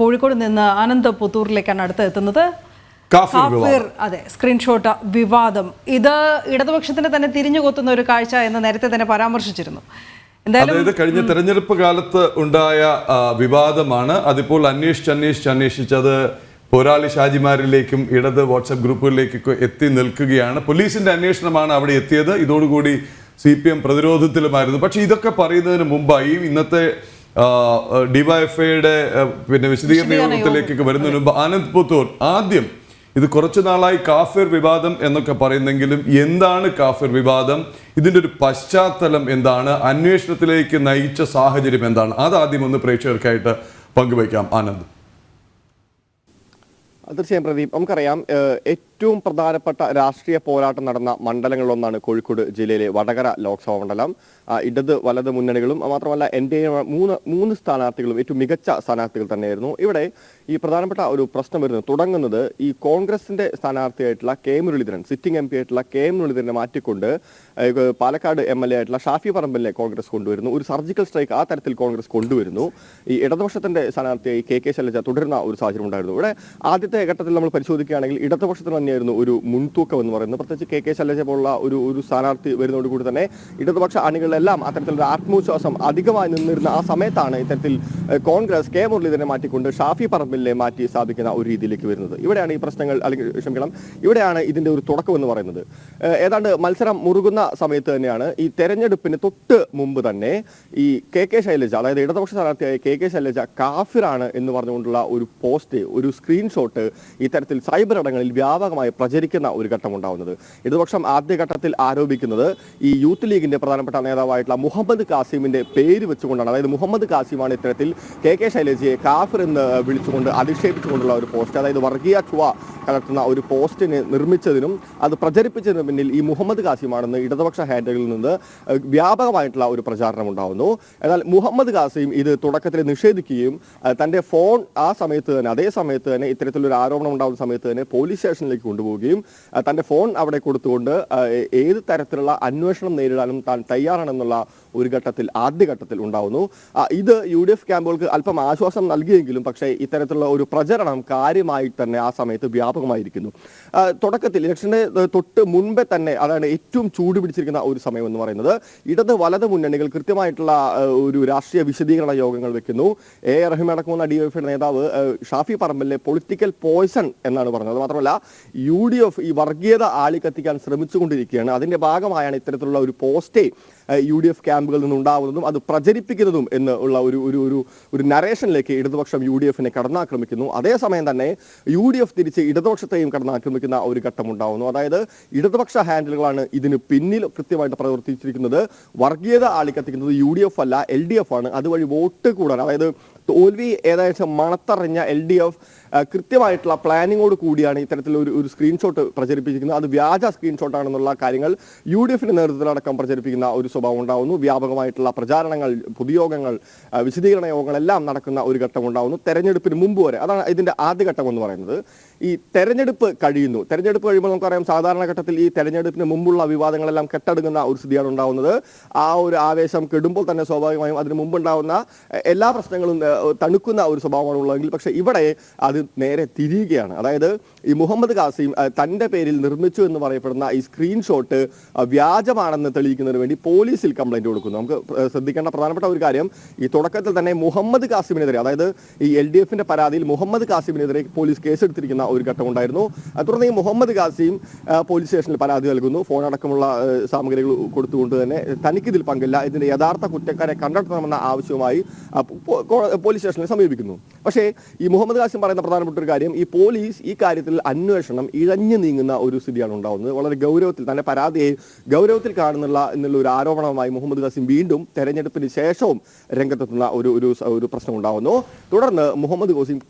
കോഴിക്കോട് നിന്ന് ആനന്ദ് പുത്തൂരിലേക്കാണ് അടുത്ത് എത്തുന്നത്. കാഫിർ അതെ സ്ക്രീൻഷോട്ട് വിവാദം. ഇത് ഇടതുപക്ഷത്തിന് തന്നെ തിരിഞ്ഞു കൊത്തുന്ന ഒരു കാഴ്ച എന്ന് നേരത്തെ തന്നെ പരാമർശിച്ചിരുന്നു. എന്തായാലും അതായത് കഴിഞ്ഞ തെരഞ്ഞെടുപ്പ് കാലത്ത് ഉണ്ടായ വിവാദമാണ്. അതിപ്പോൾ അന്വേഷിച്ച് അന്വേഷിച്ച് അന്വേഷിച്ചത് പോരാളി ഷാജിമാരിലേക്കും ഇടത് വാട്സപ്പ് ഗ്രൂപ്പുകളിലേക്കൊക്കെ എത്തി നിൽക്കുകയാണ്. പോലീസിന്റെ അന്വേഷണമാണ് അവിടെ എത്തിയത്. ഇതോടുകൂടി സി പി എം പ്രതിരോധത്തിലുമായിരുന്നു. പക്ഷേ ഇതൊക്കെ പറയുന്നതിന് മുമ്പായി ഇന്നത്തെ ഡിവൈഎഫ്ഐയുടെ പിന്നെ വിശദീകരണ യോഗത്തിലേക്കൊക്കെ വരുന്നതിന് മുമ്പ് ആനന്ദ് പുത്തൂർ ആദ്യം ഇത് കുറച്ചു നാളായി കാഫിർ വിവാദം എന്നൊക്കെ പറയുന്നെങ്കിലും എന്താണ് കാഫിർ വിവാദം? ഇതിന്റെ ഒരു പശ്ചാത്തലം എന്താണ്? അന്വേഷണത്തിലേക്ക് നയിച്ച സാഹചര്യം എന്താണ്? അതാദ്യം ഒന്ന് പ്രേക്ഷകർക്കായിട്ട് പങ്കുവയ്ക്കാം. ആനന്ദ് തീർച്ചയായും പ്രദീപ് നമുക്കറിയാം ഏറ്റവും പ്രധാനപ്പെട്ട രാഷ്ട്രീയ പോരാട്ടം നടന്ന മണ്ഡലങ്ങളിലൊന്നാണ് കോഴിക്കോട് ജില്ലയിലെ വടകര ലോക്സഭാ മണ്ഡലം. ഇടത് വലത് മുന്നണികളും മാത്രമല്ല എൻ ഡി എ മൂന്ന് മൂന്ന് സ്ഥാനാർത്ഥികളും ഏറ്റവും മികച്ച സ്ഥാനാർത്ഥികൾ തന്നെയായിരുന്നു. ഇവിടെ ഈ പ്രധാനപ്പെട്ട ഒരു പ്രശ്നം വരുന്നത് തുടങ്ങുന്നത് ഈ കോൺഗ്രസിന്റെ സ്ഥാനാർത്ഥിയായിട്ടുള്ള K Muraleedharan sitting M P ആയിട്ടുള്ള കെ മുരളീധരനെ മാറ്റിക്കൊണ്ട് പാലക്കാട് എം എൽ എ ആയിട്ടുള്ള ഷാഫി പറമ്പലിനെ കോൺഗ്രസ് കൊണ്ടുവരുന്നു. ഒരു സർജിക്കൽ സ്ട്രൈക്ക് ആ തരത്തിൽ കോൺഗ്രസ് കൊണ്ടുവരുന്നു. ഈ ഇടതുപക്ഷത്തിന്റെ സ്ഥാനാർത്ഥിയായി കെ കെ ശൈലജ തുടരുന്ന ഒരു സാഹചര്യം ഉണ്ടായിരുന്നു. ഇവിടെ ആദ്യത്തെ ഘട്ടത്തിൽ നമ്മൾ പരിശോധിക്കുകയാണെങ്കിൽ ഇടതുപക്ഷത്തിന് തന്നെയായിരുന്നു ഒരു മുൻതൂക്കം എന്ന് പറയുന്നത്. പ്രത്യേകിച്ച് കെ കെ ശൈലജ പോലുള്ള ഒരു ഒരു സ്ഥാനാർത്ഥി വരുന്നതോടുകൂടി തന്നെ ഇടതുപക്ഷ അണികളിലെല്ലാം അത്തരത്തിലൊരു ആത്മവിശ്വാസം അധികമായി നിന്നിരുന്ന ആ സമയത്താണ് ഇത്തരത്തിൽ കോൺഗ്രസ് കെ മുരളീധരനെ മാറ്റിക്കൊണ്ട് ഷാഫി പറമ്പിലിനെ മാറ്റി സ്ഥാപിക്കുന്ന ഒരു രീതിയിലേക്ക് വരുന്നത്. ഇവിടെയാണ് ഈ പ്രശ്നങ്ങൾ അല്ലെങ്കിൽ ക്ഷമിക്കണം ഇവിടെയാണ് ഇതിന്റെ ഒരു തുടക്കം എന്ന് പറയുന്നത് ഏതാണ്ട് മത്സരം മുറുകുന്ന സമയത്ത് തന്നെയാണ് ഈ തെരഞ്ഞെടുപ്പിന് തൊട്ട് മുമ്പ് തന്നെ ഈ കെ കെ ശൈലജ അതായത് ഇടതുപക്ഷ സ്ഥാനാർത്ഥിയായ കെ കെ ശൈലജ കാഫിറാണ് എന്ന് പറഞ്ഞുകൊണ്ടുള്ള ഒരു പോസ്റ്റ് ഒരു സ്ക്രീൻഷോട്ട് ഇത്തരത്തിൽ സൈബർ ഇടങ്ങളിൽ വ്യാപകമായി പ്രചരിക്കുന്ന ഒരു ഘട്ടം ഉണ്ടാവുന്നത് ഇടതുപക്ഷം ആദ്യഘട്ടത്തിൽ ആരോപിക്കുന്നത് ഈ യൂത്ത് ലീഗിന്റെ പ്രധാനപ്പെട്ട നേതാവായിട്ടുള്ള മുഹമ്മദ് കാസിമിന്റെ പേര് വെച്ചുകൊണ്ടാണ്. അതായത് മുഹമ്മദ് കാസിമാണ് ഇത്തരത്തിൽ കെ കെ ശൈലജയെ കാഫിർ എന്ന് വിളിച്ചുകൊണ്ട് അധിക്ഷേപിച്ചുകൊണ്ടുള്ള ഒരു പോസ്റ്റ് അതായത് വർഗീയ ചുവ കലർത്തുന്ന ഒരു പോസ്റ്റിനെ നിർമ്മിച്ചതിനും അത് പ്രചരിപ്പിച്ചതിനും പിന്നിൽ ഈ മുഹമ്മദ് കാസിമാണെന്ന് ഇടതുപക്ഷ ഹാൻഡലിൽ നിന്ന് വ്യാപകമായിട്ടുള്ള ഒരു പ്രചാരണം ഉണ്ടാവുന്നു. എന്നാൽ മുഹമ്മദ് കാസിം ഇത് തുടക്കത്തിൽ നിഷേധിക്കുകയും തന്റെ ഫോൺ ആ സമയത്ത് തന്നെ അതേ സമയത്ത് തന്നെ ഇത്തരത്തിലൊരു ആരോപണം ഉണ്ടാകുന്ന സമയത്ത് തന്നെ പോലീസ് സ്റ്റേഷനിലേക്ക് കൊണ്ടുപോവുകയും തന്റെ ഫോൺ അവിടെ കൊടുത്തുകൊണ്ട് ഏത് തരത്തിലുള്ള അന്വേഷണം നേരിടാനും താൻ തയ്യാറാണെന്നുള്ള ഒരു ഘട്ടത്തിൽ ആദ്യഘട്ടത്തിൽ ഉണ്ടാവുന്നു. ഇത് യു ഡി എഫ് ക്യാമ്പുകൾക്ക് അല്പം ആശ്വാസം നൽകിയെങ്കിലും പക്ഷേ ഇത്തരത്തിലുള്ള ഒരു പ്രചരണം കാര്യമായി തന്നെ ആ സമയത്ത് വ്യാപകമായിരിക്കുന്നു. തുടക്കത്തിൽ ഇലക്ഷന്റെ തൊട്ട് മുൻപേ തന്നെ അതാണ് ഏറ്റവും ചൂടുപിടിച്ചിരിക്കുന്ന ഒരു സമയം എന്ന് പറയുന്നത്. ഇടത് വലത് മുന്നണികൾ കൃത്യമായിട്ടുള്ള ഒരു രാഷ്ട്രീയ വിശദീകരണ യോഗങ്ങൾ വെക്കുന്നു. എ. അടക്കമുള്ള ഡി എഫ് നേതാവ് ഷാഫി പറമ്പലിലെ പൊളിറ്റിക്കൽ പോയ്സൺ എന്നാണ് പറഞ്ഞത്. മാത്രമല്ല യു ഡി എഫ് ഈ വർഗീയത ആളിക്കത്തിക്കാൻ ശ്രമിച്ചുകൊണ്ടിരിക്കുകയാണ്. അതിന്റെ ഭാഗമായാണ് ഇത്തരത്തിലുള്ള ഒരു പോസ്റ്റേ യു ഡി എഫ് ക്യാമ്പുകളിൽ നിന്നുണ്ടാവുന്നതും അത് പ്രചരിപ്പിക്കുന്നതും എന്ന് ഉള്ള ഒരു ഒരു ഒരു ഒരു നരേഷനിലേക്ക് ഇടതുപക്ഷം യു ഡി എഫിനെ കടന്നാക്രമിക്കുന്നു. അതേസമയം തന്നെ യു ഡി എഫ് തിരിച്ച് ഇടതുപക്ഷത്തെയും കടന്നാക്രമിക്കുന്ന ഒരു ഘട്ടം ഉണ്ടാവുന്നു അതായത് ഇടതുപക്ഷ ഹാൻഡിലുകളാണ് ഇതിന് പിന്നിൽ കൃത്യമായിട്ട് പ്രവർത്തിച്ചിരിക്കുന്നത്. വർഗീയത ആളിക്കത്തിക്കുന്നത് യു ഡി എഫ് അല്ല എൽ ഡി എഫ് ആണ്. അതുവഴി വോട്ട് കൂടാൻ അതായത് തോൽവി ഏതായാലും മണത്തറിഞ്ഞ എൽ ഡി എഫ് കൃത്യമായിട്ടുള്ള പ്ലാനിങ്ങോട് കൂടിയാണ് ഇത്തരത്തിൽ ഒരു ഒരു സ്ക്രീൻഷോട്ട് പ്രചരിപ്പിച്ചിരിക്കുന്നത്. അത് വ്യാജ സ്ക്രീൻഷോട്ടാണെന്നുള്ള കാര്യങ്ങൾ യു ഡി എഫിന്റെ നേതൃത്വത്തിലടക്കം പ്രചരിപ്പിക്കുന്ന ഒരു സ്വഭാവം ഉണ്ടാവുന്നു. വ്യാപകമായിട്ടുള്ള പ്രചാരണങ്ങൾ പൊതുയോഗങ്ങൾ വിശദീകരണ യോഗങ്ങളെല്ലാം നടക്കുന്ന ഒരു ഘട്ടം ഉണ്ടാവുന്നു. തെരഞ്ഞെടുപ്പിന് മുമ്പ് വരെ അതാണ് ഇതിന്റെ ആദ്യഘട്ടം എന്ന് പറയുന്നത്. ഈ തെരഞ്ഞെടുപ്പ് കഴിയുന്നു. തെരഞ്ഞെടുപ്പ് കഴിയുമ്പോൾ നമുക്കറിയാം സാധാരണഘട്ടത്തിൽ ഈ തെരഞ്ഞെടുപ്പിന് മുമ്പുള്ള വിവാദങ്ങളെല്ലാം കെട്ടടങ്ങുന്ന ഒരു സ്ഥിതിയാണ് ഉണ്ടാവുന്നത്. ആ ഒരു ആവേശം കെടുമ്പോൾ തന്നെ സ്വാഭാവികമായും അതിന് മുമ്പുണ്ടാവുന്ന എല്ലാ പ്രശ്നങ്ങളും തണുക്കുന്ന ഒരു സ്വഭാവമാണ് ഉള്ളതെങ്കിൽ പക്ഷേ ഇവിടെ അത് നേരെ തിരിയുകയാണ്. അതായത് ഈ മുഹമ്മദ് കാസിം തന്റെ പേരിൽ നിർമ്മിച്ചു എന്ന് പറയപ്പെടുന്ന ഈ സ്ക്രീൻഷോട്ട് വ്യാജമാണെന്ന് തെളിയിക്കുന്നതിന് വേണ്ടി പോലീസിൽ കംപ്ലൈന്റ് കൊടുക്കുന്നു. നമുക്ക് ശ്രദ്ധിക്കേണ്ട പ്രധാനപ്പെട്ട ഒരു കാര്യം ഈ തുടക്കത്തിൽ തന്നെ മുഹമ്മദ് കാസിമിനെതിരെ അതായത് ഈ എൽ ഡി എഫിന്റെ പരാതിയിൽ മുഹമ്മദ് കാസിമിനെതിരെ പോലീസ് കേസെടുത്തിരിക്കുന്ന ഒരു ഘട്ടം ഉണ്ടായിരുന്നു. തുടർന്ന് ഈ മുഹമ്മദ് ഖാസിയും പോലീസ് സ്റ്റേഷനിൽ പരാതി നൽകുന്നു. ഫോൺ അടക്കമുള്ള സാമഗ്രികൾ കൊടുത്തുകൊണ്ട് തന്നെ തനിക്കിതിൽ പങ്കില്ല. ഇതിന്റെ യഥാർത്ഥ കുറ്റക്കാരെ കണ്ടെത്തണമെന്ന ആവശ്യവുമായി പോലീസ് സ്റ്റേഷനെ സമീപിക്കുന്നു. പക്ഷേ ഈ മുഹമ്മദ് ഖാസിം പറയുന്ന പ്രധാനപ്പെട്ട ഒരു കാര്യം ഈ പോലീസ് ഈ കാര്യത്തിൽ അന്വേഷണം ഇഴഞ്ഞു നീങ്ങുന്ന ഒരു സ്ഥിതിയാണ് ഉണ്ടാവുന്നത്. വളരെ ഗൗരവത്തിൽ തന്നെ പരാതിയെ ഗൗരവത്തിൽ കാണുന്നുള്ള എന്നുള്ള ഒരു ആരോപണവുമായി മുഹമ്മദ് ഖാസിം വീണ്ടും തെരഞ്ഞെടുപ്പിന് ശേഷവും രംഗത്തെത്തുന്ന ഒരു ഒരു പ്രശ്നം ഉണ്ടാവുന്നു. തുടർന്ന് മുഹമ്മദ് കോസിം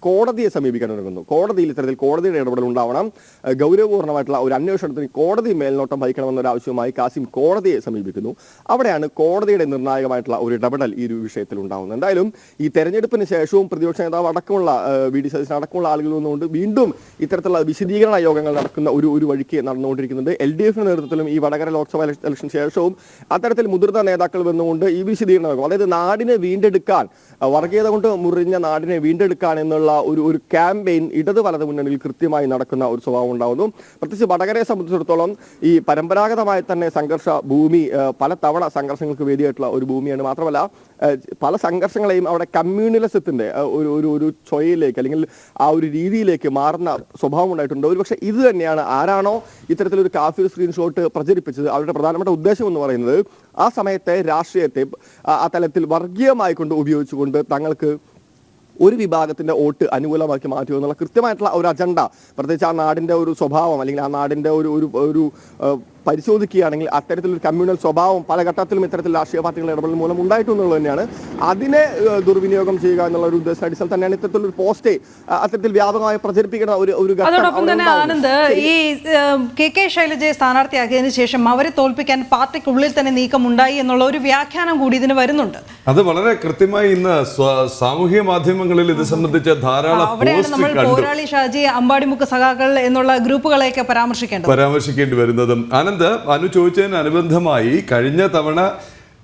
കോടതിയെ സമീപിക്കാൻ ഒരുങ്ങുന്നു. കോടതിയിൽ ഇത്തരത്തിൽ കോടതിയുടെ ഇടപെടൽ ഉണ്ടാവണം. ഗൗരവപൂർണമായിട്ടുള്ള ഒരു അന്വേഷണത്തിന് കോടതി മേൽനോട്ടം വഹിക്കണമെന്നൊരു ആവശ്യവുമായി കാസിം കോടതിയെ സമീപിക്കുന്നു. അവിടെയാണ് കോടതിയുടെ നിർണായകമായിട്ടുള്ള ഒരു ഇടപെടൽ ഈ ഒരു വിഷയത്തിൽ ഉണ്ടാവുന്നത്. എന്തായാലും ഈ തെരഞ്ഞെടുപ്പിന് ശേഷവും പ്രതിപക്ഷ നേതാവ് അടക്കമുള്ള വി ഡി സതീശൻ അടക്കമുള്ള ആളുകൾ വന്നുകൊണ്ട് വീണ്ടും ഇത്തരത്തിലുള്ള വിശദീകരണ യോഗങ്ങൾ നടക്കുന്ന ഒരു ഒരു വഴിക്ക് നടന്നുകൊണ്ടിരിക്കുന്നുണ്ട്. എൽ ഡി എഫിന്റെ നേതൃത്വത്തിലും ഈ വടകര ലോക്സഭാ ഇലക്ഷ- ഇലക്ഷൻ ശേഷവും അത്തരത്തിൽ മുതിർന്ന നേതാക്കൾ വന്നുകൊണ്ട് ഈ വിശദീകരണം അതായത് നാടിനെ വീണ്ടെടുക്കാൻ വർഗീയത കൊണ്ട് മുറിഞ്ഞ നാടിനെ വീണ്ടെടുക്കാൻ എന്നുള്ള ഒരു ഒരു ക്യാമ്പയിൻ ഇടത് വലത് മുന്നണിയിൽ കൃത്യമായി നടക്കുന്ന ഒരു സ്വഭാവം ഉണ്ടാകുന്നു പ്രത്യേകിച്ച് വടകരയെ സംബന്ധിച്ചിടത്തോളം ഈ പരമ്പരാഗതമായി തന്നെ സംഘർഷ ഭൂമി പല തവണ സംഘർഷങ്ങൾക്ക് വേദിയായിട്ടുള്ള ഒരു ഭൂമിയാണ്. മാത്രമല്ല പല സംഘർഷങ്ങളെയും അവിടെ കമ്മ്യൂണലിസത്തിന്റെ ഒരു ഒരു ഒരു ചൊയയിലേക്ക് അല്ലെങ്കിൽ ആ ഒരു രീതിയിലേക്ക് മാറുന്ന സ്വഭാവം ഉണ്ടായിട്ടുണ്ട്. ഒരുപക്ഷെ ഇത് തന്നെയാണ് ആരാണോ ഇത്തരത്തിലൊരു കാഫിർ സ്ക്രീൻഷോട്ട് പ്രചരിപ്പിച്ചത്. അവരുടെ പ്രധാനപ്പെട്ട ഉദ്ദേശം എന്ന് പറയുന്നത് ആ സമയത്തെ രാഷ്ട്രീയത്തെ ആ തലത്തിൽ വർഗീയമായി കൊണ്ട് ഉപയോഗിച്ചുകൊണ്ട് തങ്ങൾക്ക് ഒരു വിഭാഗത്തിന്റെ വോട്ട് അനുകൂലമാക്കി മാറ്റുക എന്നുള്ള കൃത്യമായിട്ടുള്ള ഒരു അജണ്ട. പ്രത്യേകിച്ച് ആ നാടിന്റെ ഒരു സ്വഭാവം അല്ലെങ്കിൽ ആ നാടിന്റെ ഒരു ഒരു പരിശോധിക്കുകയാണെങ്കിൽ അത്തരത്തിലൊരു കമ്മ്യൂണൽ സ്വഭാവം പല ഘട്ടത്തിലും ഇത്തരത്തിൽ രാഷ്ട്രീയ പാർട്ടികൾ ഇടപെടൽ മൂലം ഉണ്ടായിട്ടുള്ളത് തന്നെയാണ്. അതിനെ ദുർവിനിയോഗം ചെയ്യുക എന്നുള്ള ഒരു ഉദ്ദേശ അടിസ്ഥാനം തന്നെയാണ് ഇത്തരത്തിലൊരു പോസ്റ്റ് അത്തരത്തിൽ വ്യാപകമായി പ്രചരിപ്പിക്കുന്ന ഒരു ഒരു അതോടൊപ്പം തന്നെ. ആനന്ദ് ഈ കെ കെ ശൈലജയെ സ്ഥാനാർത്ഥിയാക്കിയതിനു ശേഷം അവരെ തോൽപ്പിക്കാൻ പാർട്ടിക്കുള്ളിൽ തന്നെ നീക്കമുണ്ടായി എന്നുള്ള ഒരു വ്യാഖ്യാനം കൂടി ഇതിന് വരുന്നുണ്ട്. അത് വളരെ കൃത്യമായി ഇന്ന് സാമൂഹ്യ മാധ്യമങ്ങളിൽ ഇത് സംബന്ധിച്ച ധാരാളം അവിടെയാണ് പോസ്റ്റ് നമ്മൾ പോരാളി ഷാജി അമ്പാടിമുക്ക് സഖാക്കൾ എന്നുള്ള ഗ്രൂപ്പുകളെയൊക്കെ പരാമർശിക്കേണ്ടത്. പരാമർശിക്കേണ്ടി വരുന്നതും ആനന്ദ് അനു ചോദിച്ചതിന് അനുബന്ധമായി കഴിഞ്ഞ തവണ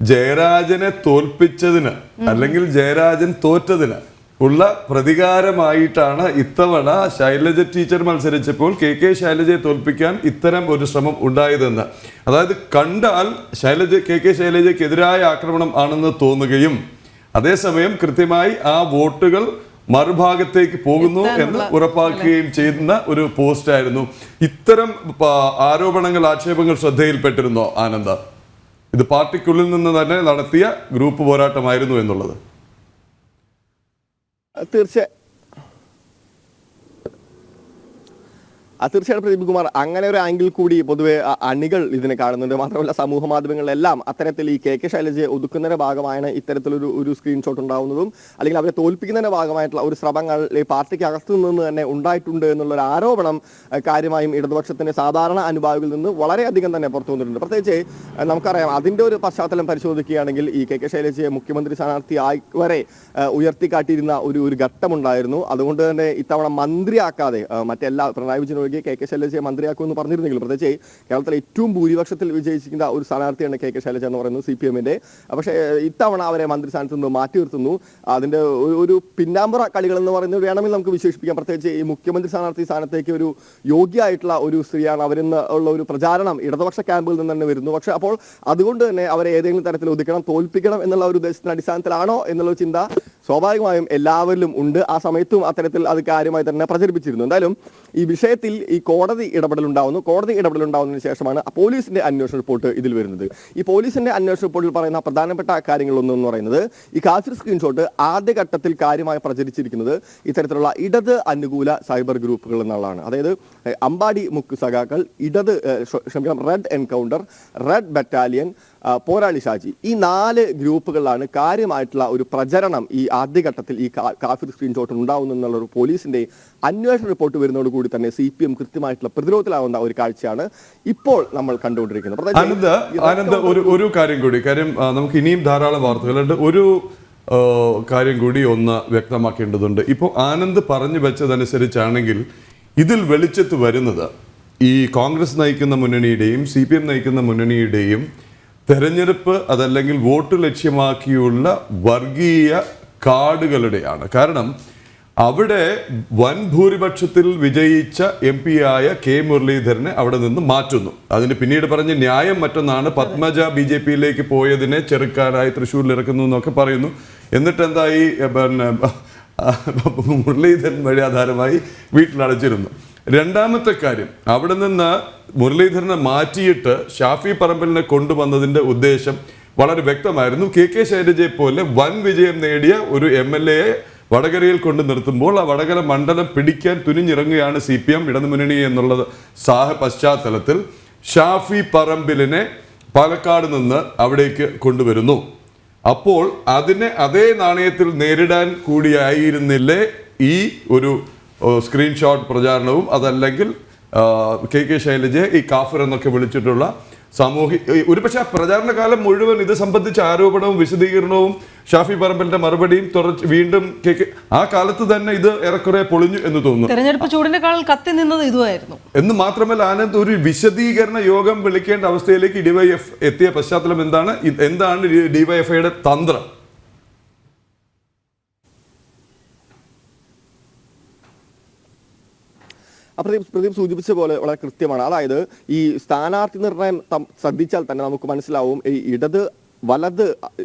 ജയരാജനെ തോൽപ്പിച്ചതിന് അല്ലെങ്കിൽ ജയരാജൻ തോറ്റതിന് ഉള്ള പ്രതികാരമായിട്ടാണ് ഇത്തവണ ശൈലജ ടീച്ചർ മത്സരിച്ചപ്പോൾ കെ കെ ശൈലജയെ തോൽപ്പിക്കാൻ ഇത്തരം ഒരു ശ്രമം ഉണ്ടായതെന്ന്. അതായത് കണ്ടാൽ ശൈലജ കെ കെ ശൈലജയ്ക്കെതിരായ ആക്രമണം ആണെന്ന് തോന്നുകയും അതേസമയം കൃത്യമായി ആ വോട്ടുകൾ മറുഭാഗത്തേക്ക് പോകുന്നു എന്ന് ഉറപ്പാക്കുകയും ചെയ്യുന്ന ഒരു പോസ്റ്റ് ആയിരുന്നു. ഇത്തരം ആരോപണങ്ങൾ ആക്ഷേപങ്ങൾ ശ്രദ്ധയിൽപ്പെട്ടിരുന്നോ ആനന്ദ? ഇത് പാർട്ടിക്കുള്ളിൽ നിന്ന് തന്നെ നടത്തിയ ഗ്രൂപ്പ് പോരാട്ടമായിരുന്നു എന്നുള്ളത്. തീർച്ച തീർച്ചയായിട്ടും പ്രദീപ് കുമാർ അങ്ങനെ ഒരു ആംഗിൾ കൂടി പൊതുവെ അണികൾ ഇതിനെ കാണുന്നുണ്ട്. മാത്രമല്ല സമൂഹ മാധ്യമങ്ങളിലെല്ലാം അത്തരത്തിൽ ഈ കെ കെ ശൈലജയെ ഒതുക്കുന്നതിന്റെ ഭാഗമായാണ് ഇത്തരത്തിലൊരു ഒരു സ്ക്രീൻഷോട്ട് ഉണ്ടാവുന്നതും. അല്ലെങ്കിൽ അവരെ തോൽപ്പിക്കുന്നതിന്റെ ഭാഗമായിട്ടുള്ള ഒരു ശ്രമങ്ങൾ ഈ പാർട്ടിക്ക് അകത്തു നിന്ന് തന്നെ ഉണ്ടായിട്ടുണ്ട് എന്നുള്ള ഒരു ആരോപണം കാര്യമായും ഇടതുപക്ഷത്തിന്റെ സാധാരണ അനുഭാവികളിൽ നിന്ന് വളരെയധികം തന്നെ പുറത്തു വന്നിട്ടുണ്ട്. പ്രത്യേകിച്ച് നമുക്കറിയാം അതിന്റെ ഒരു പശ്ചാത്തലം പരിശോധിക്കുകയാണെങ്കിൽ ഈ കെ കെ ശൈലജയെ മുഖ്യമന്ത്രി സ്ഥാനാർത്ഥി ആയി വരെ ഉയർത്തിക്കാട്ടിയിരുന്ന ഒരു ഒരു ഘട്ടമുണ്ടായിരുന്നു. അതുകൊണ്ട് തന്നെ ഇത്തവണ മന്ത്രിയാക്കാതെ മറ്റെല്ലാ പിണറായി വിജയൻ ഒഴികെ കെ കെ ശൈലജയെ മന്ത്രിയാക്കുമെന്ന് പറഞ്ഞിരുന്നെങ്കിലും പ്രത്യേകിച്ച് കേരളത്തിലെ ഏറ്റവും ഭൂരിപക്ഷത്തിൽ വിജയിച്ചിരിക്കുന്ന ഒരു സ്ഥാനാർത്ഥിയാണ് കെ കെ ശൈലജ എന്ന് പറയുന്നത് സി പി എമ്മിന്റെ. പക്ഷേ ഇത്തവണ അവരെ മന്ത്രി സ്ഥാനത്ത് നിന്ന് മാറ്റി നിർത്തുന്നു. അതിന്റെ ഒരു- പിന്നാമ്പുറ കളികൾ എന്ന് പറയുന്നത് വേണമെങ്കിൽ നമുക്ക് വിശേഷിപ്പിക്കാം. പ്രത്യേകിച്ച് ഈ മുഖ്യമന്ത്രി സ്ഥാനാർത്ഥി സ്ഥാനത്തേക്ക് ഒരു യോഗ്യമായിട്ടുള്ള ഒരു സ്ത്രീയാണ് അവരെന്ന് ഉള്ള ഒരു പ്രചാരണം ഇടതുപക്ഷ ക്യാമ്പിൽ നിന്ന് തന്നെ വരുന്നു. പക്ഷെ അപ്പോൾ അതുകൊണ്ട് തന്നെ അവരെ ഏതെങ്കിലും തരത്തിൽ ഒതുക്കണം തോൽപ്പിക്കണം എന്നുള്ള ഒരു ഉദ്ദേശത്തിന്റെ അടിസ്ഥാനത്തിലാണോ എന്നുള്ള ചിന്ത സ്വാഭാവികമായും എല്ലാവരിലും ഉണ്ട്. ആ സമയത്തും അത്തരത്തിൽ അത് കാര്യമായി തന്നെ പ്രചരിപ്പിച്ചിരുന്നു. എന്തായാലും ഈ വിഷയത്തിൽ ഈ കോടതി ഇടപെടൽ ഉണ്ടാവുന്നു കോടതി ഇടപെടൽ ഉണ്ടാവുന്നതിന് ശേഷമാണ് പോലീസിന്റെ അന്വേഷണ റിപ്പോർട്ട് ഇതിൽ വരുന്നത്. ഈ പോലീസിന്റെ അന്വേഷണ റിപ്പോർട്ടിൽ പറയുന്ന പ്രധാനപ്പെട്ട കാര്യങ്ങളൊന്നും എന്ന് പറയുന്നത് ഈ കാഫിർ സ്ക്രീൻഷോട്ട് ആദ്യഘട്ടത്തിൽ കാര്യമായി പ്രചരിച്ചിരിക്കുന്നത് ഇത്തരത്തിലുള്ള ഇടത് അനുകൂല സൈബർ ഗ്രൂപ്പുകൾ എന്നുള്ളതാണ്. അതായത് അമ്പാടി മുക്ക് സഖാക്കൾ ഇടത് ക്ഷമിക്കണം റെഡ് എൻകൗണ്ടർ റെഡ് ബറ്റാലിയൻ പോരാളി ഷാജി. ഈ നാല് ഗ്രൂപ്പുകളിലാണ് കാര്യമായിട്ടുള്ള ഒരു പ്രചരണം ഈ ആദ്യഘട്ടത്തിൽ ഈ കാഫിർ സ്ക്രീൻഷോട്ട് ഉണ്ടാവുന്നു എന്നുള്ള ഒരു പോലീസിന്റെ അന്വേഷണ റിപ്പോർട്ട് വരുന്നതോടുകൂടി തന്നെ സി പി എം കൃത്യമായിട്ടുള്ള പ്രതിരോധത്തിലാവുന്ന ഒരു കാഴ്ചയാണ് ഇപ്പോൾ നമ്മൾ കണ്ടുകൊണ്ടിരിക്കുന്നത്. അനന്ത് ആനന്ദ് ആനന്ദ് ഒരു ഒരു കാര്യം കൂടി. കാര്യം നമുക്ക് ഇനിയും ധാരാളം വാർത്തകളുണ്ട് ഒരു കാര്യം കൂടി ഒന്ന് വ്യക്തമാക്കേണ്ടതുണ്ട്. ഇപ്പോൾ ആനന്ദ് പറഞ്ഞു വെച്ചതനുസരിച്ചാണെങ്കിൽ ഇതിൽ വെളിച്ചത്ത് വരുന്നത് ഈ കോൺഗ്രസ് നയിക്കുന്ന മുന്നണിയുടെയും സി പി എം നയിക്കുന്ന മുന്നണിയുടെയും തെരഞ്ഞെടുപ്പ് അതല്ലെങ്കിൽ വോട്ട് ലക്ഷ്യമാക്കിയുള്ള വർഗീയ കാർഡുകളുടെയാണ്. കാരണം അവിടെ വൻ ഭൂരിപക്ഷത്തിൽ വിജയിച്ച എം പി ആയ കെ മുരളീധരനെ അവിടെ നിന്ന് മാറ്റുന്നു. അതിന് പിന്നീട് പറഞ്ഞ ന്യായം മറ്റൊന്നാണ്. പത്മജ ബി ജെ പിയിലേക്ക് പോയതിനെ ചെറുക്കാനായി തൃശ്ശൂരിൽ ഇറക്കുന്നു എന്നൊക്കെ പറയുന്നു. എന്നിട്ട് എന്തായി? പിന്നെ മുരളീധരൻ വഴി ആധാരമായി വീട്ടിലടച്ചിരുന്നു രണ്ടാമത്തെ കാര്യം അവിടെ നിന്ന് മുരളീധരനെ മാറ്റിയിട്ട് ഷാഫി പറമ്പലിനെ കൊണ്ടുവന്നതിന്റെ ഉദ്ദേശം വളരെ വ്യക്തമായിരുന്നു. കെ കെ ശൈലജയെ പോലെ വൻ വിജയം നേടിയ ഒരു എം എൽ എയെ വടകരയിൽ കൊണ്ടു നിർത്തുമ്പോൾ ആ വടകര മണ്ഡലം പിടിക്കാൻ തുനിഞ്ഞിറങ്ങുകയാണ് സി പി എം ഇടതുമുന്നണി എന്നുള്ള സാഹ പശ്ചാത്തലത്തിൽ. ഷാഫി പറമ്പിലിനെ പാലക്കാട് നിന്ന് അവിടേക്ക് കൊണ്ടുവരുന്നു. അപ്പോൾ അതിനെ അതേ നാണയത്തിൽ നേരിടാൻ കൂടിയായിരുന്നില്ലേ ഈ ഒരു സ്ക്രീൻഷോട്ട് പ്രചാരണവും അതല്ലെങ്കിൽ കെ കെ ശൈലജയെ ഈ കാഫർ എന്നൊക്കെ വിളിച്ചിട്ടുള്ള സാമൂഹ്യ ഒരു പക്ഷേ ആ പ്രചാരണ കാലം മുഴുവൻ ഇത് സംബന്ധിച്ച ആരോപണവും വിശദീകരണവും ഷാഫി പറമ്പലിന്റെ മറുപടിയും തുടർച്ച് വീണ്ടും ആ കാലത്ത് തന്നെ ഇത് ഏറെക്കുറെ പൊളിഞ്ഞു എന്ന് തോന്നുന്നു. തെരഞ്ഞെടുപ്പ് ചൂടിനേക്കാൾ കത്തി നിന്നത് ഇതുമായിരുന്നു. എന്ന് മാത്രമല്ല ആനന്ദ് ഒരു വിശദീകരണ യോഗം വിളിക്കേണ്ട അവസ്ഥയിലേക്ക് ഡിവൈഎഫ് എത്തിയ പശ്ചാത്തലം എന്താണ്? എന്താണ് ഡിവൈഎഫ്ഐയുടെ തന്ത്രം? പ്രദീപ് പ്രദീപ് സൂചിപ്പിച്ച പോലെ വളരെ കൃത്യമാണ്. അതായത് ഈ സ്ഥാനാർത്ഥി നിർണയം ശ്രദ്ധിച്ചാൽ തന്നെ നമുക്ക് മനസ്സിലാവും ഈ ഇടത് വലത്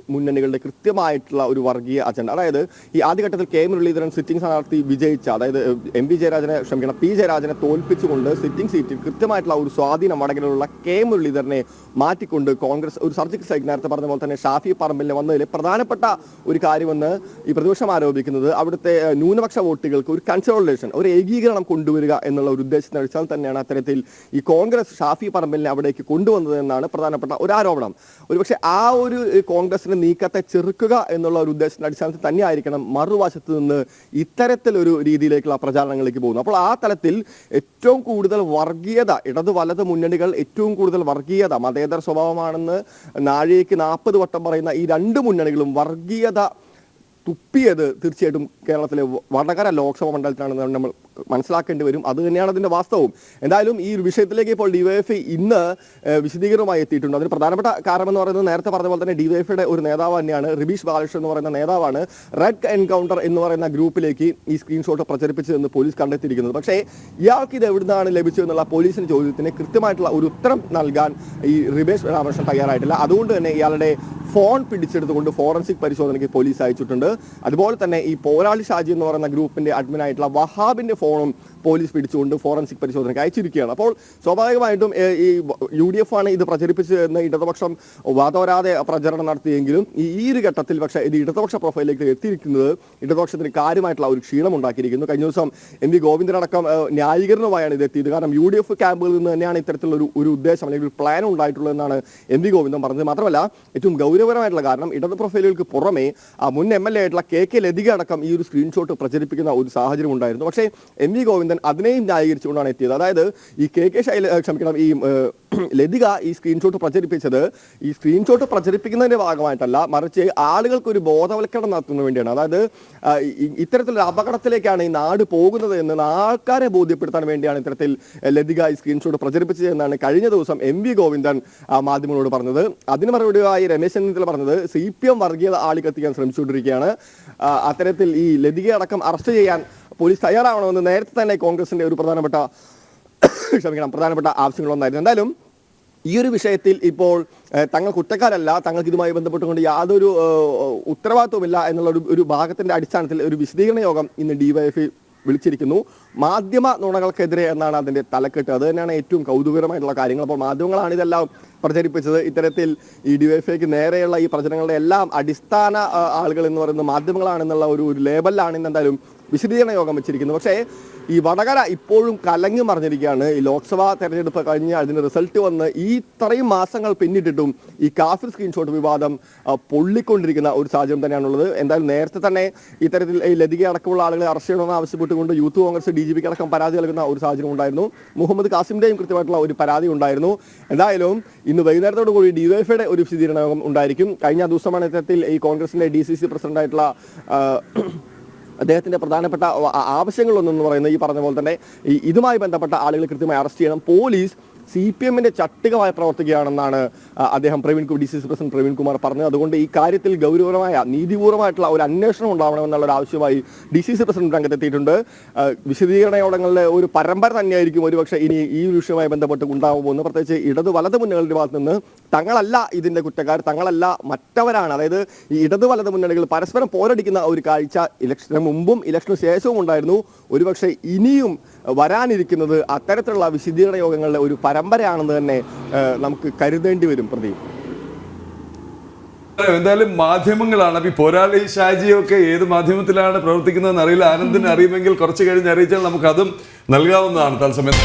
മുന്നണികളുടെ കൃത്യമായിട്ടുള്ള ഒരു വർഗീയ അജണ്ട അതായത് ഈ ആദ്യഘട്ടത്തിൽ കെ മുരളീധരൻ സിറ്റിംഗ് സ്ഥാനാർത്ഥി വിജയിച്ച അതായത് എം പി ജയരാജനെ ക്ഷമിക്കണം പി ജയരാജനെ തോൽപ്പിച്ചുകൊണ്ട് സിറ്റിംഗ് സീറ്റിൽ കൃത്യമായിട്ടുള്ള ഒരു സ്വാധീനം വടകരയിലുള്ള കെ മുരളീധരനെ മാറ്റിക്കൊണ്ട് കോൺഗ്രസ് ഒരു സർജിക്കൽ സ്ട്രൈക്ക് നേരത്തെ പറഞ്ഞ പോലെ തന്നെ ഷാഫി പറമ്പിലിന് വന്നതിൽ പ്രധാനപ്പെട്ട ഒരു കാര്യമെന്ന് ഈ പ്രതിപക്ഷം ആരോപിക്കുന്നത് അവിടുത്തെ ന്യൂനപക്ഷ വോട്ടുകൾക്ക് ഒരു കൺസോളിഡേഷൻ ഒരു ഏകീകരണം കൊണ്ടുവരിക എന്നുള്ള ഒരു ഉദ്ദേശത്തിന് അടിച്ചാൽ തന്നെയാണ് അത്തരത്തിൽ ഈ കോൺഗ്രസ് ഷാഫി പറമ്പിലിനെ അവിടേക്ക് കൊണ്ടുവന്നത് എന്നാണ് പ്രധാനപ്പെട്ട ഒരു ആരോപണം. ഒരുപക്ഷെ ആ ഒരു ഏഹ്, കോൺഗ്രസിന്റെ നീക്കത്തെ ചെറുക്കുക എന്നുള്ള ഒരു ഉദ്ദേശത്തിന്റെ അടിസ്ഥാനത്തിൽ തന്നെയായിരിക്കണം മറുവശത്ത് നിന്ന് ഇത്തരത്തിലൊരു രീതിയിലേക്കുള്ള പ്രചാരണങ്ങളിലേക്ക് പോകുന്നു അപ്പോൾ ആ തലത്തിൽ ഏറ്റവും കൂടുതൽ വർഗീയത ഇടതു വലത് മുന്നണികൾ ഏറ്റവും കൂടുതൽ വർഗീയത മതേതര സ്വഭാവമാണെന്ന് നാഴികയ്ക്ക് നാൽപ്പത് വട്ടം പറയുന്ന ഈ രണ്ട് മുന്നണികളും വർഗീയത തുപ്പിയത് തീർച്ചയായിട്ടും കേരളത്തിലെ വടകര ലോക്സഭാ മണ്ഡലത്തിലാണ് നമ്മൾ മനസ്സിലാക്കേണ്ടി വരും അത് തന്നെയാണ് അതിന്റെ വാസ്തവം എന്തായാലും ഈ ഒരു വിഷയത്തിലേക്ക് ഇപ്പോൾ ഡിവൈഎഫ്ഐ ഇന്ന് വിശദീകരണമായി എത്തിയിട്ടുണ്ട്. അതിന് പ്രധാനപ്പെട്ട കാരണം എന്ന് പറയുന്നത് നേരത്തെ പറഞ്ഞ പോലെ തന്നെ ഡിവൈഎഫ്ഐയുടെ ഒരു നേതാവ് തന്നെയാണ് റിബീഷ് ബാലകൃഷ്ണൻ എന്ന് പറയുന്ന നേതാവാണ് റെഡ് എൻകൗണ്ടർ എന്ന് പറയുന്ന ഗ്രൂപ്പിലേക്ക് ഈ സ്ക്രീൻഷോട്ട് പ്രചരിപ്പിച്ചതെന്ന് പോലീസ് കണ്ടെത്തിയിരിക്കുന്നത്. പക്ഷേ ഇയാൾക്ക് ഇത് എവിടുന്നാണ് ലഭിച്ചതെന്നുള്ള പോലീസിന്റെ ചോദ്യത്തിന് കൃത്യമായിട്ടുള്ള ഒരു ഉത്തരം നൽകാൻ ഈ റിബേഷ് രാമകൃഷ്ണൻ തയ്യാറായിട്ടില്ല. അതുകൊണ്ട് തന്നെ ഇയാളുടെ ഫോൺ പിടിച്ചെടുത്തുകൊണ്ട് ഫോറൻസിക് പരിശോധനയ്ക്ക് പോലീസ് അയച്ചിട്ടുണ്ട്. അതുപോലെ തന്നെ ഈ പോരാളി ഷാജി എന്ന് പറയുന്ന ഗ്രൂപ്പിന്റെ അഡ്മിൻ ആയിട്ടുള്ള വഹാബിന്റെ ഫോണും പോലീസ് പിടിച്ചുകൊണ്ട് ഫോറൻസിക് പരിശോധനയ്ക്ക് അയച്ചിരിക്കുകയാണ്. അപ്പോൾ സ്വാഭാവികമായിട്ടും ഈ യു ഡി എഫ് ആണ് ഇത് പ്രചരിപ്പിച്ചതെന്ന് ഇടതുപക്ഷം വാദോരാതെ പ്രചരണം നടത്തിയെങ്കിലും ഈ ഒരു ഘട്ടത്തിൽ പക്ഷേ ഇത് ഇടതുപക്ഷ പ്രൊഫൈലിലേക്ക് എത്തിയിരിക്കുന്നത് ഇടതുപക്ഷത്തിന് കാര്യമായിട്ടുള്ള ഒരു ക്ഷീണം ഉണ്ടാക്കിയിരിക്കുന്നു. കഴിഞ്ഞ ദിവസം എം വി ഗോവിന്ദനടക്കം ന്യായീകരണമായാണ് ഇത് എത്തിയത്. കാരണം യു ഡി എഫ് ക്യാമ്പുകളിൽ നിന്ന് തന്നെയാണ് ഇത്തരത്തിലുള്ള ഒരു ഒരു ഉദ്ദേശം അല്ലെങ്കിൽ ഒരു പ്ലാൻ ഉണ്ടായിട്ടുള്ളതെന്നാണ് എം വി ഗോവിന്ദൻ പറഞ്ഞത്. മാത്രമല്ല ഏറ്റവും ഗൗരവപരമായിട്ടുള്ള കാരണം ഇടത് പ്രൊഫൈലുകൾക്ക് പുറമെ ആ മുൻ എം എൽ എ ആയിട്ടുള്ള കെ കെ ലതിക അടക്കം ഈ ഒരു സ്ക്രീൻഷോട്ട് പ്രചരിപ്പിക്കുന്ന ഒരു സാഹചര്യം ഉണ്ടായിരുന്നു. പക്ഷേ എം വി ഗോവിന്ദൻ അതിനെയും ന്യായീകരിച്ചുകൊണ്ടാണ് എത്തിയത്. അതായത് ഈ കെ കെ ശൈല ക്ഷമിക്കണം ഈ ലതിക ഈ സ്ക്രീൻഷോട്ട് പ്രചരിപ്പിച്ചത് ഈ സ്ക്രീൻഷോട്ട് പ്രചരിപ്പിക്കുന്നതിന്റെ ഭാഗമായിട്ടല്ല മറിച്ച് ആളുകൾക്ക് ഒരു ബോധവൽക്കരണം നടത്തുന്ന വേണ്ടിയാണ്. അതായത് ഇത്തരത്തിലൊരു അപകടത്തിലേക്കാണ് ഈ നാട് പോകുന്നത് എന്ന് ആൾക്കാരെ ബോധ്യപ്പെടുത്താൻ വേണ്ടിയാണ് ഇത്തരത്തിൽ ലതിക ഈ സ്ക്രീൻഷോട്ട് പ്രചരിപ്പിച്ചത് എന്നാണ് കഴിഞ്ഞ ദിവസം എം വി ഗോവിന്ദൻ മാധ്യമങ്ങളോട് പറഞ്ഞത്. അതിന് മറുപടിയായി രമേശ് ചെന്നിത്തല പറഞ്ഞത് സി പി എം വർഗീയത ആളിക്കത്തിക്കാൻ ശ്രമിച്ചുകൊണ്ടിരിക്കുകയാണ്. അത്തരത്തിൽ ഈ ലതികയടക്കം അറസ്റ്റ് ചെയ്യാൻ പോലീസ് തയ്യാറാവണമെന്ന് നേരത്തെ തന്നെ കോൺഗ്രസിന്റെ ഒരു പ്രധാനപ്പെട്ട ക്ഷമിക്കണം പ്രധാനപ്പെട്ട ആവശ്യങ്ങളൊന്നായിരുന്നു. എന്തായാലും ഈ ഒരു വിഷയത്തിൽ ഇപ്പോൾ തങ്ങൾ കുറ്റക്കാരല്ല തങ്ങൾക്ക് ഇതുമായി ബന്ധപ്പെട്ടുകൊണ്ട് യാതൊരു ഉത്തരവാദിത്വമില്ല എന്നുള്ള ഒരു ഒരു ഭാഗത്തിന്റെ അടിസ്ഥാനത്തിൽ ഒരു വിശദീകരണ യോഗം ഇന്ന് ഡിവൈഎഫ്ഐ വിളിച്ചിരിക്കുന്നു. മാധ്യമ നുണകൾക്കെതിരെ എന്നാണ് അതിന്റെ തലക്കെട്ട്. അത് തന്നെയാണ് ഏറ്റവും കൗതുകരമായിട്ടുള്ള കാര്യങ്ങൾ. അപ്പോൾ മാധ്യമങ്ങളാണ് ഇതെല്ലാം പ്രചരിപ്പിച്ചത്. ഇത്തരത്തിൽ ഈ ഡിവൈഎഫ്ഐക്ക് നേരെയുള്ള ഈ പ്രചരണങ്ങളുടെ എല്ലാം അടിസ്ഥാന ആളുകൾ എന്ന് പറയുന്നത് മാധ്യമങ്ങളാണെന്നുള്ള ഒരു ഒരു ലേബലിലാണ് ഇന്ന് എന്തായാലും വിശദീകരണ യോഗം വെച്ചിരിക്കുന്നത്. പക്ഷേ ഈ വടകര ഇപ്പോഴും കലങ്ങി മറിഞ്ഞിരിക്കുകയാണ്. ഈ ലോക്സഭാ തെരഞ്ഞെടുപ്പ് കഴിഞ്ഞ് അതിന് റിസൾട്ട് വന്ന് ഈ ഇത്രയും മാസങ്ങൾ പിന്നിട്ടിട്ടും ഈ കാഫിർ സ്ക്രീൻഷോട്ട് വിവാദം പൊള്ളിക്കൊണ്ടിരിക്കുന്ന ഒരു സാഹചര്യം തന്നെയാണുള്ളത്. എന്തായാലും നേരത്തെ തന്നെ ഇത്തരത്തിൽ ഈ ലതിക അടക്കമുള്ള ആളുകളെ അറസ്റ്റ് ചെയ്യണമെന്ന് ആവശ്യപ്പെട്ടുകൊണ്ട് യൂത്ത് കോൺഗ്രസ് ഡി ജി പിക്ക് അടക്കം പരാതി നൽകുന്ന ഒരു സാഹചര്യം ഉണ്ടായിരുന്നു. മുഹമ്മദ് കാസിമിന്റെയും കൃത്യമായിട്ടുള്ള ഒരു പരാതി ഉണ്ടായിരുന്നു. എന്തായാലും ഇന്ന് വൈകുന്നേരത്തോടു കൂടി ഡിവൈഎഫ്ഐയുടെ ഒരു വിശദീകരണം ഉണ്ടായിരിക്കും. കഴിഞ്ഞ ദിവസമാണ് ഇത്തരത്തിൽ ഈ കോൺഗ്രസിന്റെ ഡി സി സി പ്രസിഡന്റായിട്ടുള്ള ആ, അദ്ദേഹത്തിന്റെ പ്രധാനപ്പെട്ട ആവശ്യങ്ങളൊന്നും ആവശ്യങ്ങളൊന്നെന്ന് പറയുന്നത് ഈ പറഞ്ഞ പോലെ തന്നെ ഇതുമായി ബന്ധപ്പെട്ട ആളുകൾ കൃത്യമായി അറസ്റ്റ് ചെയ്യണം. പോലീസ് സി പി എമ്മിന്റെ ചട്ടുകമായി പ്രവർത്തിക്കുകയാണെന്നാണ് അദ്ദേഹം Praveen D C C president Praveen Kumar പറഞ്ഞത്. അതുകൊണ്ട് ഈ കാര്യത്തിൽ ഗൗരവമായ നീതിപൂർവമായിട്ടുള്ള ഒരു അന്വേഷണം ഉണ്ടാവണമെന്നുള്ള ഒരു ആവശ്യമായി ഡി സി സി പ്രസിഡന്റ് രംഗത്തെത്തിയിട്ടുണ്ട്. വിശദീകരണ യോഗങ്ങളിലെ ഒരു പരമ്പര തന്നെയായിരിക്കും ഒരുപക്ഷെ ഇനി ഈ വിഷയവുമായി ബന്ധപ്പെട്ട് ഉണ്ടാവുമെന്ന് പ്രത്യേകിച്ച് ഇടതു വലത് മുന്നണികളുടെ ഭാഗത്ത് നിന്ന് തങ്ങളല്ല ഇതിന്റെ കുറ്റക്കാർ തങ്ങളല്ല മറ്റവരാണ്. അതായത് ഈ ഇടത് വലത് മുന്നണികൾ പരസ്പരം പോരടിക്കുന്ന ഒരു കാഴ്ച ഇലക്ഷന് മുമ്പും ഇലക്ഷന് ശേഷവും ഉണ്ടായിരുന്നു. ഒരുപക്ഷെ ഇനിയും വരാനിരിക്കുന്നത് അത്തരത്തിലുള്ള വിശദീകരണ യോഗങ്ങളുടെ ഒരു പരമ്പരയാണെന്ന് തന്നെ നമുക്ക് കരുതേണ്ടി വരും പ്രദീപ് എന്തായാലും മാധ്യമങ്ങളാണ്. അപ്പൊ ഈ പോരാളി ഷാജിയൊക്കെ ഏത് മാധ്യമത്തിലാണ് പ്രവർത്തിക്കുന്നതെന്ന് അറിയില്ല. ആനന്ദിനെ അറിയുമെങ്കിൽ കുറച്ച് കഴിഞ്ഞ് അറിയിച്ചാൽ നമുക്ക് അതും നൽകാവുന്നതാണ് തത്സമയം.